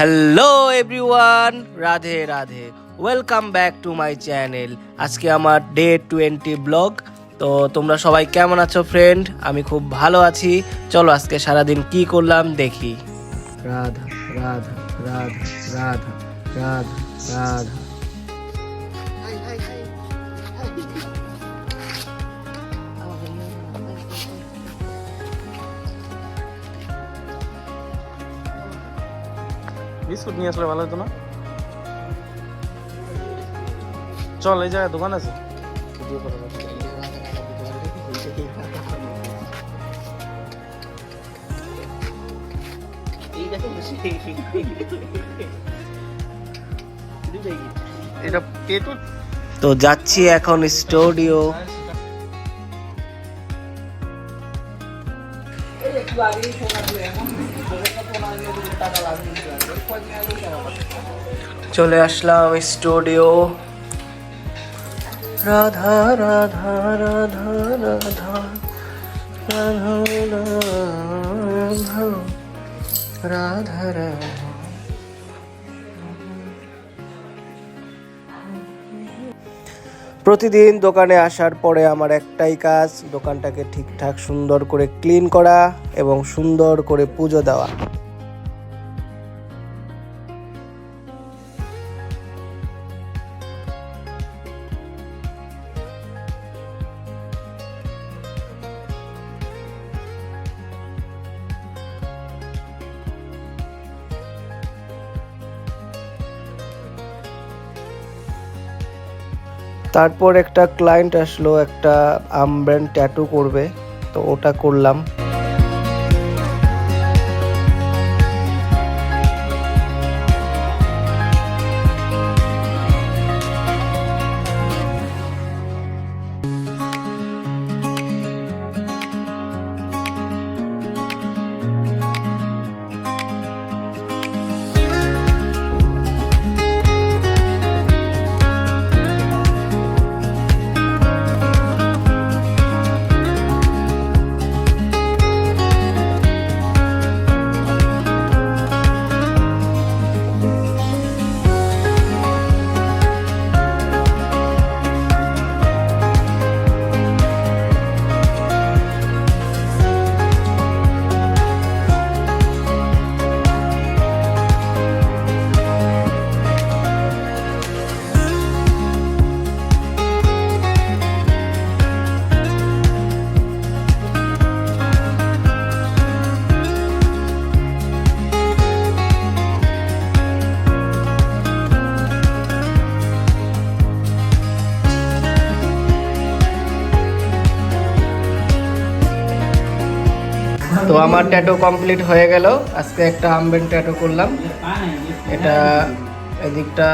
Hello everyone Radhe Radhe welcome back to my channel আজকে আমার day twenty blog তো তোমরা সবাই কেমন আছো ফ্রেন্ড আমি খুব ভালো আছি। চলো আজকে সারাদিন কি করলাম দেখি। রাধা রাধা রাধা রাধা রাধা রাধা। বিস্কুট নিয়ে আসলে ভালো হতো না। চল, এই জায়গায় দোকান আছে। তো যাচ্ছি এখন স্টুডিও। चले आसलम स्टूडियो राधा राधा राधा राधा राधा राधा राधा প্রতিদিন দোকানে আসার পরে আমার একটাই কাজ, দোকানটাকে ঠিকঠাক সুন্দর করে ক্লিন করা এবং সুন্দর করে পুজো দেওয়া। তারপর একটা ক্লায়েন্ট আসলো একটা আমব্র্যান্ড ট্যাটু করবে তো ওটা করলাম। তো আমার ট্যাটু কমপ্লিট হয়ে গেল। আজকে একটা আমবেন ট্যাটু করলাম। এটা এদিকটা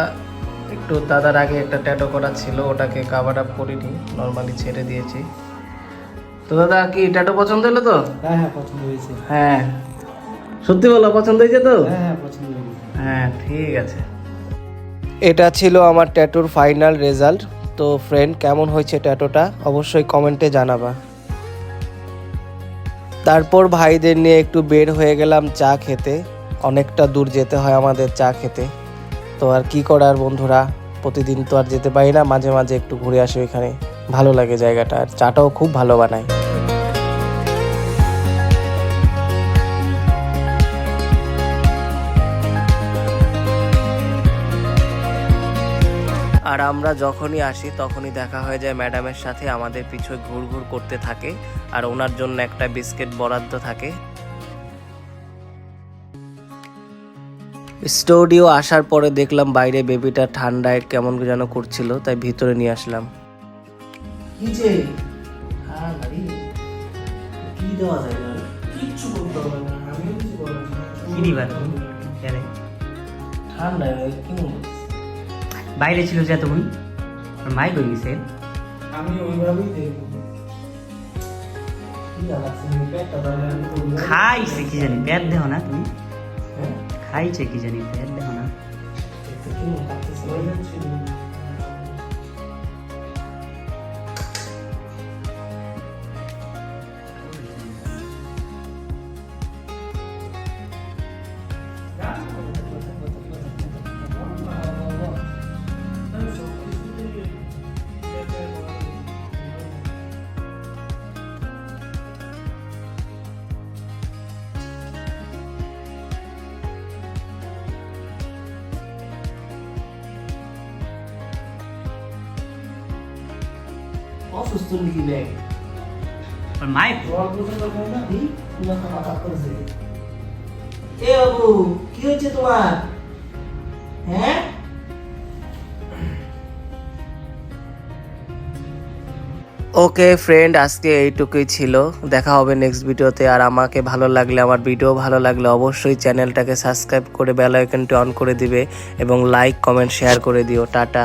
একটু দাদার আগে একটা ট্যাটু করা ছিল ওটাকে কাভার আপ করিনি নর্মালি ছেড়ে দিয়েছি। তো দাদা কি ট্যাটু পছন্দ হলো তো? হ্যাঁ হ্যাঁ পছন্দ হয়েছে। হ্যাঁ। সত্যি বলো পছন্দ হয়েছে তো? হ্যাঁ হ্যাঁ পছন্দ হ্যাঁ ঠিক আছে। এটা ছিল আমার ট্যাটুর ফাইনাল রেজাল্ট তো ফ্রেন্ড কেমন হয়েছে ট্যাটুটা অবশ্যই কমেন্টে জানাবা। তারপর ভাইদের নিয়ে একটু বের হয়ে গেলাম চা খেতে। অনেকটা দূর যেতে হয় আমাদের চা খেতে। তো আর কি করার বন্ধুরা? প্রতিদিন তো আর যেতে পারি না, মাঝে মাঝে একটু ঘুরে আসি ওইখানে। ভালো লাগে জায়গাটা, আর চাটাও খুব ভালো বানায়। আর আমরা যখনই আসি তখনই দেখা হয়ে যায় ম্যাডামের সাথে আমাদের পিছু ঘুর ঘুর করতে থাকে আর ওনার জন্য একটা বিস্কিট বরাদ্দ থাকে। স্টুডিও আসার পরে দেখলাম বাইরে বেবিটা ঠান্ডায় কেমন যেন করছিল তাই ভিতরে নিয়ে আসলাম। তুমি? ঠান্ডায় কি বাইরে ছিল যে এতক্ষণ। আর মাই কই গেছে। আমি ওইভাবেই দেখব। খাইছে কি জানি পেট দেহ না তুমি? হ্যাঁ? খাইছে কি জানি পেট দেহ না। অসুস্থ ব্যাগ দি এ বাবু কি তোমার? হ্যাঁ? ওকে ফ্রেন্ড আজকে এইটুকুই ছিল। দেখা হবে নেক্সট ভিডিওতে আর আমাকে ভালো লাগলে আমার ভিডিও ভালো লাগলে অবশ্যই চ্যানেলটাকে সাবস্ক্রাইব করে বেল আইকনটি অন করে দিবে এবং লাইক কমেন্ট শেয়ার করে দিও। টাটা।